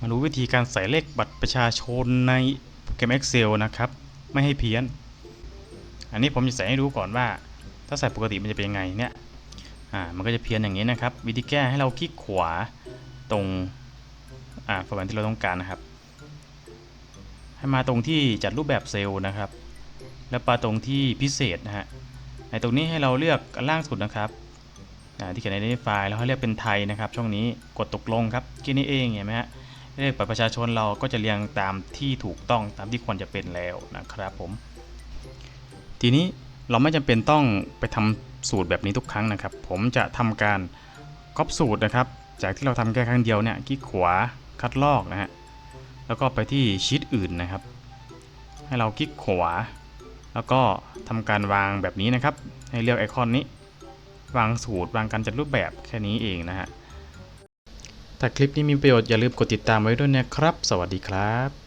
มารู้วิธีการใส่เลขบัตรประชาชนในโปรแกรม Excel นะครับ ไม่ให้เพี้ยน อันนี้ผมจะใส่ให้ดูก่อนว่า ถ้าใส่ปกติมันจะเป็นยังไงเนี่ยอ่ามันก็จะเพี้ยนอย่างนี้นะครับ วิธีแก้ให้เราคลิกขวาตรงอ่าโฟล์ที่เราต้องการนะครับ ให้มาตรงที่จัดรูปแบบเซลล์นะครับ แล้วไปตรงที่พิเศษนะฮะในตรงนี้ให้เราเลือกล่างสุดนะครับอ่าที่เขียนในไฟล์แล้วให้เลือกเป็นไทยนะครับ ช่องนี้กดตกลงครับแค่นี้เองเห็นไหมฮะ เลขบัตรประชาชนเราก็จะเรียงตามที่ถูกต้องตามที่ควรจะเป็นแล้วนะครับผม ทีนี้เราไม่จำเป็นต้องไปทำสูตรแบบนี้ทุกครั้งนะครับ ผมจะทำการก๊อปสูตรนะครับ จากที่เราทำแค่ครั้งเดียวเนี่ยคลิกขวาคัดลอกนะฮะแล้วก็ไปที่ชีตอื่นนะครับ ให้เราคลิกขวา แล้วก็ทำการวางแบบนี้นะครับ ให้เลือกไอคอนนี้ วางสูตรวางการจัดรูปแบบแค่นี้เองนะฮะ ถ้าคลิปนี้มีประโยชน์อย่าลืมกดติดตามไว้ด้วยนะครับ สวัสดีครับ